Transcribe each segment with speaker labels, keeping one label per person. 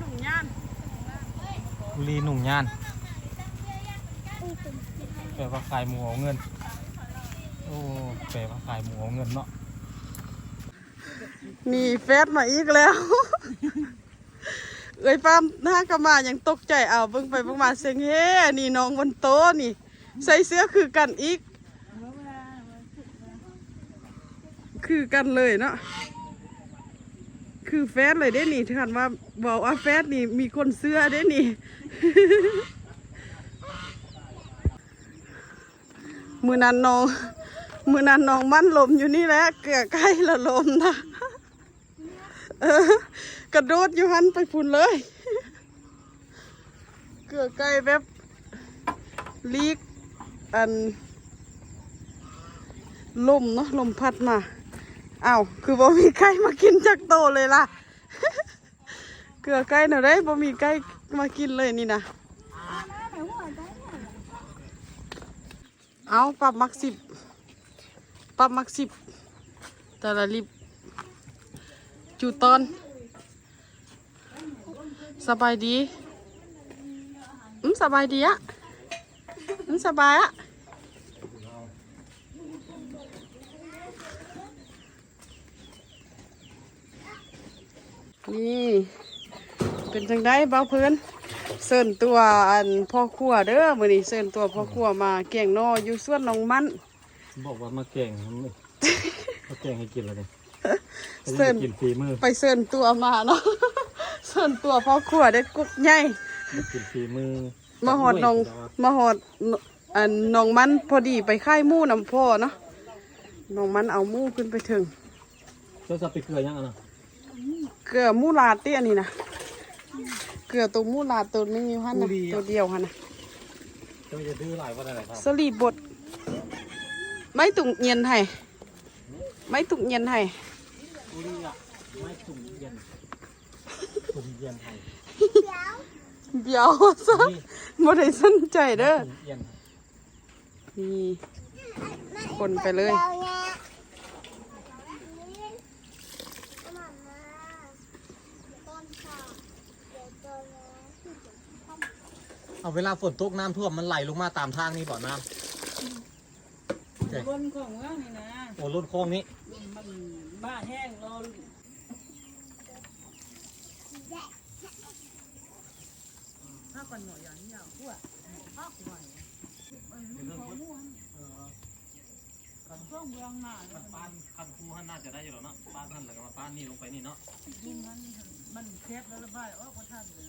Speaker 1: หนุ่มยานบุรีหนุ่มย่านแปลว่าขายหมูเอาเงิน โอ้แปลว่าขายหมูเอาเงินเนาะ
Speaker 2: มีเฟสมาอีกแล้ว เอ้ยฟ้ามหน้ากรมายังตกใจเอาเบิ่งไปเบิ่งมาเสีงเฮ้นี่น้องบนโต๊ะนี่ ใส่เสื้อคือกันอีก คือกันเลยเนาะ คือแฟสเลยเด้นี่ถ้าหันว่าบอกว่าแฟสนี่มีคนเสื้อเด้นี่มือนันน้อง มือนันน้องมั่นลมอยู่นี่แหละเกลือใกล้ละลมนะเออกระโดดอยู่หันไปพุ่นเลย เกลือใกล้แบบลีกอันลมเนาะลมพัดมา อ้าวคือบ่มีไก่มากินจากโตเลยล่ะ เกลือไก่หน่อยได้บ่มีไก่มากินเลยนี่นะเอาปรับมักสิบปรับมักสิบแต่ละลิบจูตอน สบายดีอืมสบายดีอะอืมสบายอะ นี่ เป็นจังได้เบาเพื่อนเสิร์นตัวอันพ่อครัวเด้อมื้อนี้เสิร์นตัวพ่อครัวมาแกงนออยู่สวนน้องมัน
Speaker 1: บอกว่ามาแก่งมาแก่งให้กินแล้วเนี่ย
Speaker 2: เสิร์น
Speaker 1: กินฝีมือ
Speaker 2: ไปเสิร์นตัวมาเนาะเสิร์นตัวพ่อครัวได้กุ๊กใหญ่
Speaker 1: มากินฝีมือ
Speaker 2: มาหอดน้องมาหอดอันน้องมันพอดีไปค่ายหมู่นำพ่อเนาะน้องมันเอาหมู่ขึ้นไปถึง
Speaker 1: เจ้าจะไปเกลือยังอะนะ
Speaker 2: เกลือหมู่ลาดเตี้ยนี่นะเกลือตัวหมู่ลาดตัวไม่มีหันนะตัวเดียวหันนะ
Speaker 1: เจ้าจะดื้อหลายวันอะไรครับ
Speaker 2: สลีบดไม่ตุงเย็นให้ไม่ตุงเย็นให้
Speaker 1: บุรีอะไม่ตุ่มเย็นตุ่มเย็นไทย
Speaker 2: เบียวซะบ่ได้สนใจเด้อ
Speaker 1: ตุ่มเย็น
Speaker 2: นี่คนไปเลย
Speaker 1: เอาเวลาฝนตกน้ำท่วมมันไหลลงมาตามทางนี่บ่อน้ำโอเค
Speaker 2: บนของว่านี่นะ
Speaker 1: โอ้ล้นคลองนี้
Speaker 2: มันบ้าแห้งรอถ้าก่อนหน่อยอย่างนี้อย่างพวกพักหน่อยช่วงเมืองหน้า
Speaker 1: ป้านคันคูหันน่าจะได้อยู่แล้วเนาะปานท่านแล้วก็มาป้านนี่ลงไปนี่เนาะ
Speaker 2: มันมันแคบแล้วระบายออกมาทันเลย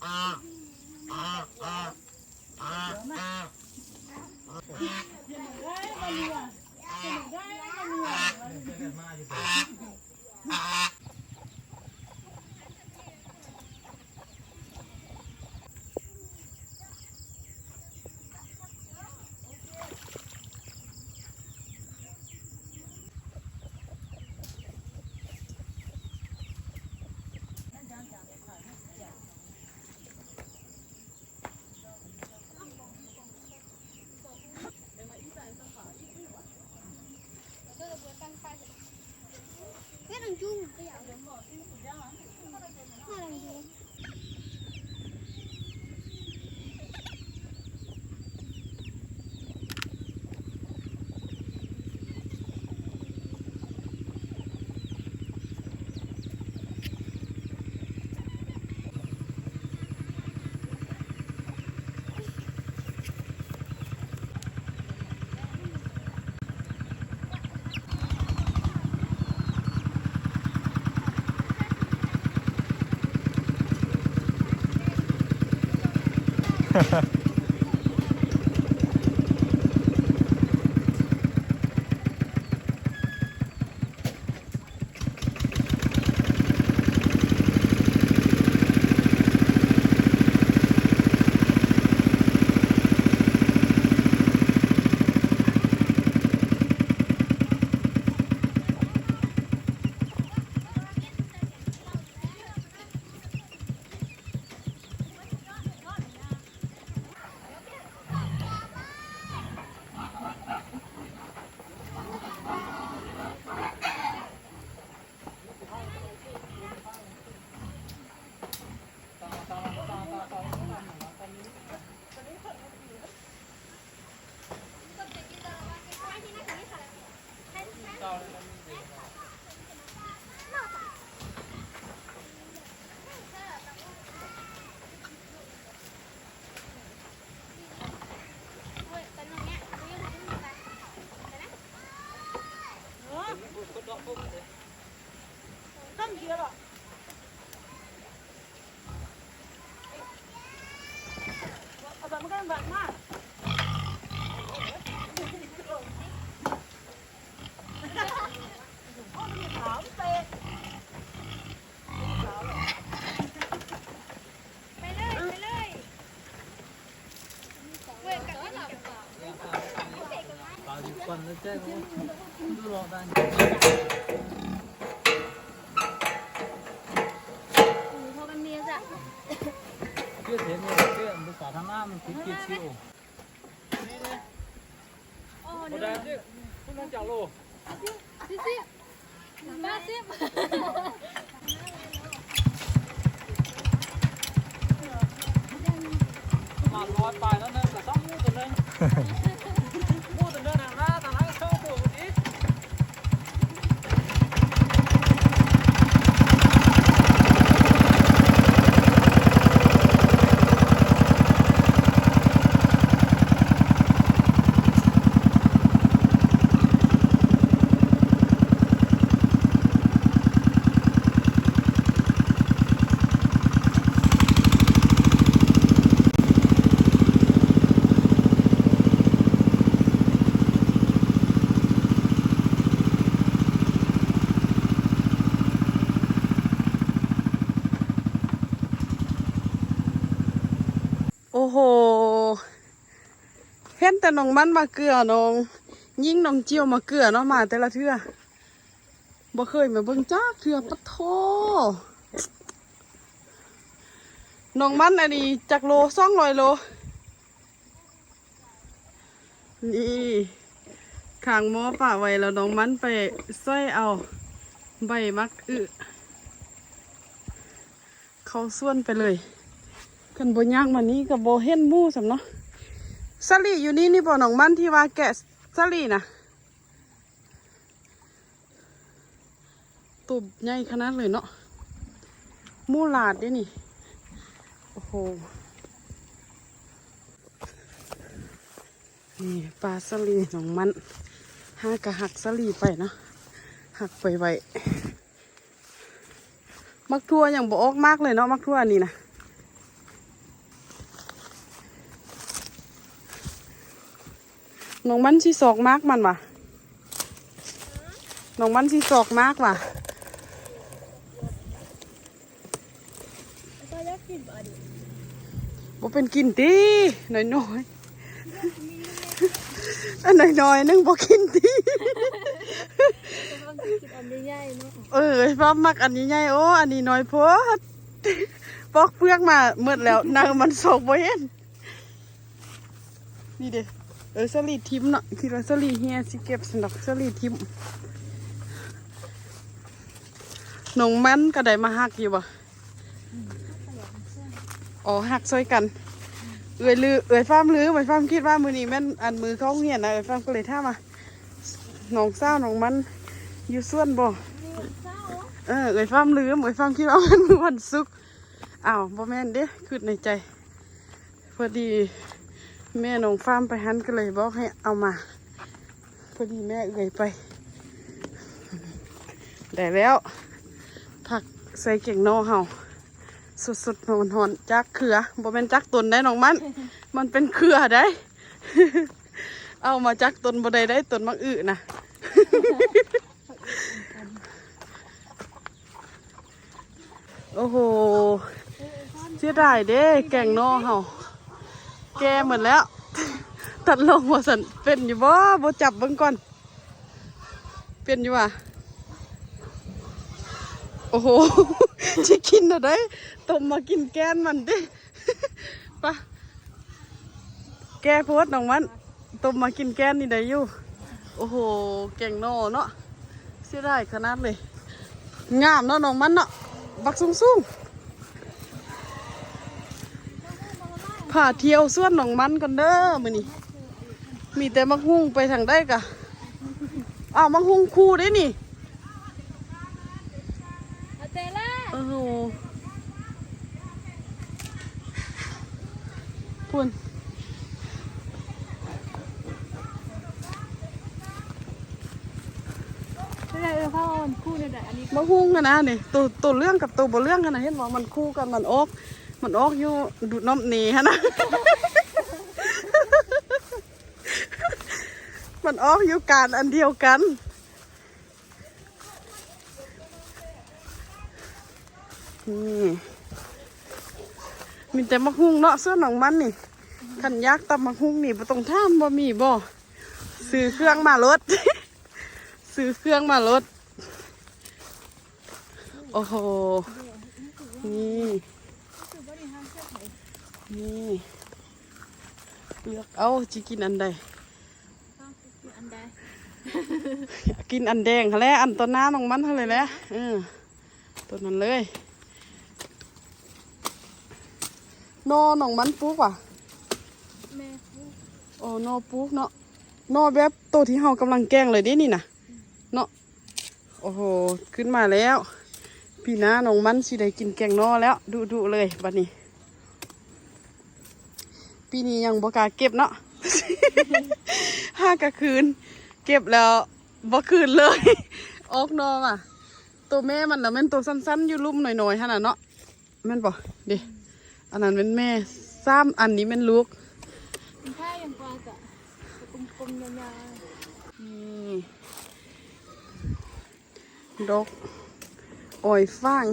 Speaker 2: เ Cái thằng Chu
Speaker 3: Cái thằng Chu Ha ha ha.
Speaker 1: เอา
Speaker 3: แบบมั มั
Speaker 4: น
Speaker 1: คิดคิดชิว
Speaker 4: โอ้
Speaker 1: โอ้ได้ที่คุณนั่งจากโล
Speaker 4: สิสิมาสิ
Speaker 1: มาลอยไปแล้วนึงแต่ต้องมูตัวนึงมูตัวนึงนะหน้าต่างหน้าเข้าตัวนี้
Speaker 2: โอ้โห เห็น แต่น้องมันมาเกลือน้องยิ่งน้องเจียวมาเกลือเนาะมาแต่ละเทื่อบ่เคยมาเบิ่งจ้าเทื่อปะโทน้องมันอันนี้จักโลสองร้อยโล นี่ขางหม้อป่าไว้แล้วน้องมันไปซ้อยเอาใบมักอึเขาส่วนไปเลยกันบ่ย่างมานี้กับบ่เห็นมู่สำเนาะ สลีอยู่นี่นี่บ่หนองมันที่ว่าแกะสลีนะตุบใหญ่ขนาดเลยเนาะมูลาดด้นี่ โอ้โห นี่ปลาสลีหนองมันห้ากะหักสลีไปเนาะหักไปไว้มักทั่วอย่างบ่ออกมากเลยเนาะมักทั่วนี่นะ น้องมันสิสอกมากมันว่ะน้องมันสิสอกมากว่ะ
Speaker 4: ก็ยักกินบ่ดิ
Speaker 2: บ่เป็นกินตีน้อยน้อยๆอันน้อยน้อยๆนึงบ่กินตี
Speaker 4: ต้องกินอันใหญ่ๆเนาะ
Speaker 2: เออป้ามักอันนี้ใหญ่โอ้อันนี้น้อยโพดปอกเปลือกมาเมื่อแล้วนางมันสอกบ่เห็นนี่เด้เออสลีดทิมเนาะคือว่าสลีเฮียสิเก็บสนดอกสลีทิมน้องมันก็ได้มาหักอยู่บ่อ๋อหักซอยกัน เอ่ยลือเอ่ยฟ้ามลือเอ่ยฟ้ามคิดว่ามือนี้แม่นอันมือเขาเหียนนะเอ่ยฟ้ามก็เลยท่ามาหนองเศร้าหนองมันอยู่ส่วนบ่เออเอ่ยฟ้ามลืมเอ่ยฟ้ามคิดว่ามันวันศุกร์อ้าวบ่แม่นเด้คืดในใจพอดี แม่หนองฟ้ามไปหันก็เลยบอกให้เอามา พอดีแม่เอ่ยไป ได้แล้ว ผักใส่เก่งโนเฮาสุดๆหอนหอนจักเขือบ่เป็นจักตนได้น้องมัน มันเป็นเขือได้ เอามาจักตนบ่ได้ได้ตนมักอึนะโอ้โหเสียดายเด้ แก่งนอเฮา แกหมดแล้ว ตัดลงว่าสันเป็นอยู่บ่บ่จับเบิ่งก่อน เป็นอยู่ว่ะโอ้โหจะกินอะไรต้มมากินแกนมันดิปะแกโพดน้องมันต้มมากินแกนนี่ได้อยู่ โอ้โหแกงนอเนาะเสียดายขนาดเลย งามเนาะน้องมันเนาะบักสูงสูง ผ่าเที่ยวส่วนน้องมันกันเด้อมื้อนี้มีแต่มักหุ่งไปทางได้กะอ้าวมักหุ่งคู่ได้นี่
Speaker 4: เอาเจล่า
Speaker 2: โอ้โหพุ่น
Speaker 4: ไม่ได้เออพ่ออ่อนคุยเนี่ยแต่อันนี้
Speaker 2: มะฮุ่งกันนะนี่ตัวตัวเรื่องกับตัวบ่เรื่องกันนะเห็นว่ามันคู่กันมันออก มันออกอยู่ดูดน้ำนีฮะนะมันออกอยู่การอันเดียวกันนี่มีแต่มะฮุ่งเนาะเส่วนของมันนี่ขันยักษ์ตำมะฮุ่งนี่บ่ต้องท่ามบ่มีบ่ซื้อเครื่องมารถซื้อเครื่องมารถโอ้โหนี่
Speaker 4: คือว่าดีห้ามเชื่อใคร
Speaker 2: นี่เลือกเอาจะกินอันใด
Speaker 4: ต้องคืออันใด
Speaker 2: กินอันแดงค่ะแหล้วอันต้นหน้าของมันเท่าไหร่แหล้วเออตัวนั้นเลยนอของมันปลูกว่ะ
Speaker 4: แม่พูด
Speaker 2: โอ้นอปลูกเนาะนอแบบตัวที่เฮากำลังแกงเลยดินี่นะเนาะโอ้โหขึ้นมาแล้ว พี่น้าน้องมันสิได้กินแกงนอแล้วดูดูๆเลยบัดนี้ ปีนี้ยังบกาเก็บเนาะ ห้ากะคืน เก็บแล้วบ่คืนเลย ออกนอว่ะ ตัวแม่มันน่ะแมันตัวสั้นๆ อยู่ลุ่มหน่อยๆขนาดเนาะแม่นบ่เดิอันนั้นเป็นแม่ซ้ำอันนี้เป็นลูก
Speaker 4: มันแค่ยังปลาจะกลมๆยาวๆ
Speaker 2: นี่ดกอ้อยฟาง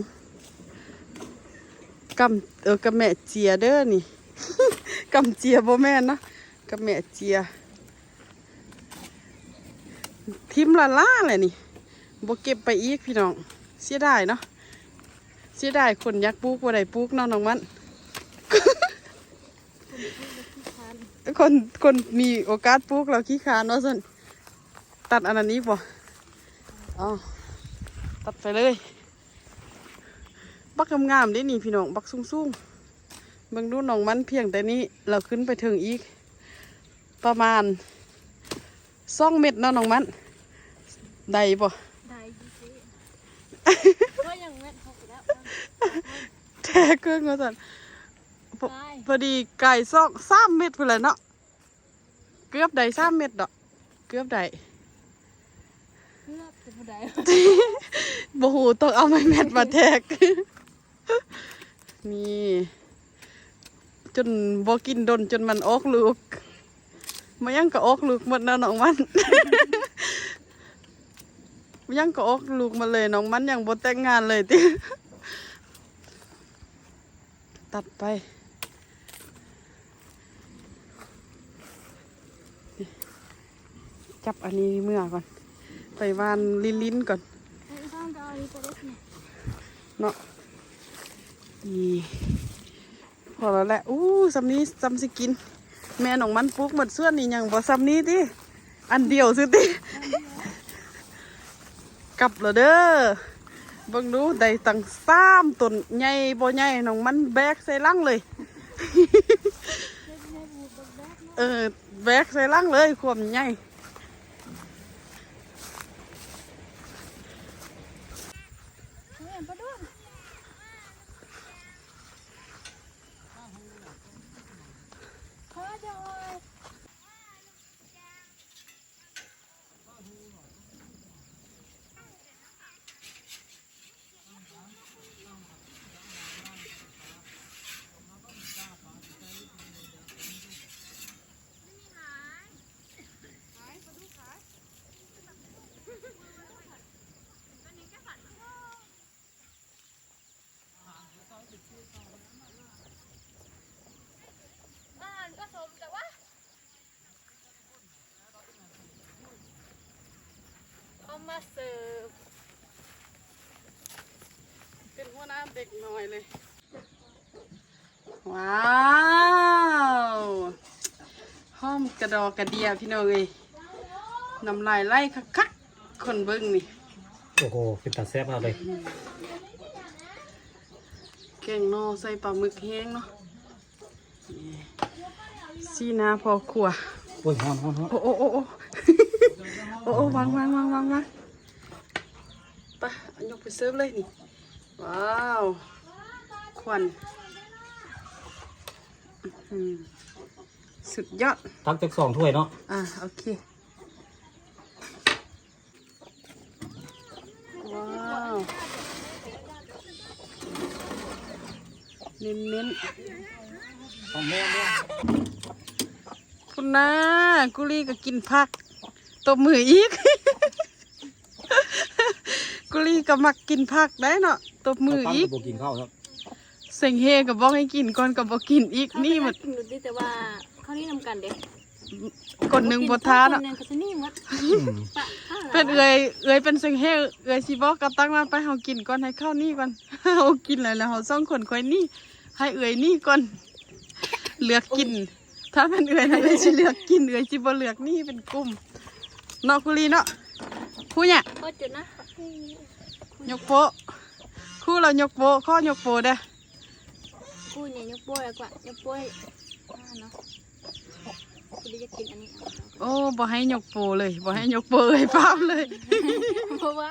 Speaker 2: กำเออกำแม่เจียเด้อนี่ กำเจียบ่แม่นนะกำแม่เจีย ทิมละล่าเลยนี่บ่เก็บไปอีกพี่น้อง เสียดายเนาะเสียดายคนยักปลูกบ่ได้ปลูกเนาะน้องมัน คนคนมีโอกาสปลูกเราขี้คานเนาะส่นตัดอันนั้นนี้ป่ะอ๋อตัดไปเลย บักงามๆได้นี่พี่น้อง บักสูงๆ เบิ่งดูน้องมันเพียงแต่นี้เราขึ้นไปถึงอีก ประมาณสองเม็ดเนาะน้องมัน ได้ป่ะ
Speaker 4: ๆได้ยี่สิก็ยังแม่นเขาไปแล้ว
Speaker 2: แท้เกินมาสั่นพอ
Speaker 4: ได้
Speaker 2: พอดีไก่ซอกสามเม็ดไปเลยเนาะเกือบได้สามเม็ดดอกเกือบได้
Speaker 4: เลือกเป็นผู้ใด
Speaker 2: โบหูต้องเอาไม้แมทมาแทก นี่ จนบอกินดนจนมันออกลูกมายังก็ออกลูกหมดแล้วน้องมันมายังก็ออกลูกมาเลยน้องมันยังบ่แต่งงานเลยติตัดไปจับอันนี้เมื่อก่อน ไปวานลิ้นลิ้นๆก่อน
Speaker 4: ไอ้ข้างจะเอาอันนี้ไปได้ไง
Speaker 2: เนาะนี่ พอแล้วแหละอู้ซ้ำนี้ซ้ำสิกิน แม่ของมันปลูกหมดส่วนนี่ยังบ่ซ้ำนี้ติอันเดียวซื้อติกลับแล้วเด้อเบิ่งดูได้ตั้งสามต้นใหญ่บ่ใหญ่น้องมันแบกใส่ลังเลย เออแบกใส่ลังเลยความใหญ่
Speaker 4: เฮ้ยปลาด้วงพ่อจะเอา บ้านก็สมแต่ว่าเอา มาเสิร์ฟ
Speaker 2: เป็นหัวหน้าเด็กน้อยเลย ว้าวห้อมกระดอกกระเดียพี่น้องเอ้ยน้ำลายไหลคักๆคนเบิ้งนี่
Speaker 1: โอ้โหเป็นตาแซ่บมากเลย
Speaker 2: แกงนอใส่ปลาหมึกแห้งเนาะนี่ซีนาพอขว
Speaker 1: โอ้ยฮ้อนฮ้อนฮ้อน
Speaker 2: โอ้โอ้โอ้ โอ้โอ้วางวางวางวางวางปะยกไปเซิร์ฟเลยนี่ ว้าวควันสุดยอด
Speaker 1: ทักจากสองถ้วยเนาะ
Speaker 2: อ่าโอเค ว้าวเน้นเน้น
Speaker 1: ของแม่เนี่
Speaker 2: ยคุณนะกุลีก็กินผัก ตบมืออีก กุลีก็มักกินผักได้เนาะตบมืออีก
Speaker 1: บกินข้าวครับ
Speaker 2: เสียงเฮก็บอกให้กินก่อนก็บอกกินอีกนี่หมด
Speaker 4: กินดูดิแต่ว่าเขานี่นำกันเด็ก
Speaker 2: คนหนึ่งบทท้า
Speaker 4: เนาะ
Speaker 2: เนาะ
Speaker 4: ก็จะนี่หมดปะข้าวหลา
Speaker 2: เป็นเอื่อยเอื่อยเป็นเสียงเฮเอื่อยสิบอกกับตั้งมาไปเฮากินก่อนให้ข้าวนี่ก่อนเฮากินแล้วแล้วเฮาซ่องคนค่อยนี่ ให้เอื่อยนี่ก่อนเลือกกิน ถ้าเป็นเอื่อยนะเอื่อยสิเลือกกินเอื่อยสิบ่เลือกนี่เป็นกลุ่มเนาะกุลีเนาะคู่เนี่ย
Speaker 4: ก็จุดนะ
Speaker 2: ยกโปะคู่เรายกโปะข้อยกโปะเด้อ
Speaker 4: กูเนี่ยยกโป้ยกว่ายกโป้ยอ่าเนาะกูจะกินอันนี้
Speaker 2: โอ้บ่ให้ยกโปะเลยบ่ให้ยกโปะเอ้ยภาพเลย
Speaker 4: เพราะว่า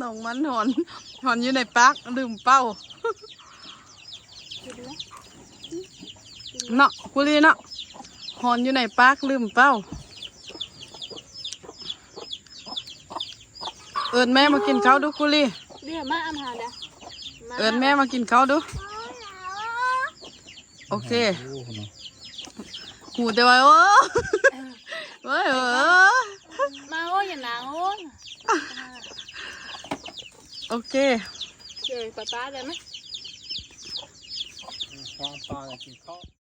Speaker 2: น้องมันหอนหอนอยู่ในปากลืมเป้า
Speaker 4: กินไหม
Speaker 2: เนาะกุลีเนาะ หอนอยู่ในปากลืมเป้า เอิญแม่มากินข้าวดูกุลี
Speaker 4: เดี๋ยวมาอำหาเด้อ
Speaker 2: เอิญแม่มากินข้าวดู โอเค
Speaker 1: โอ้โหเนาะ
Speaker 2: หูแต่ว่าโอ้เว้ยเออ
Speaker 4: มาโอ้ยอย่าหนาวโอ้ย
Speaker 2: โอเค
Speaker 4: เดี๋ยวป้าป้าได้ไหม
Speaker 1: ความปลากินข้าว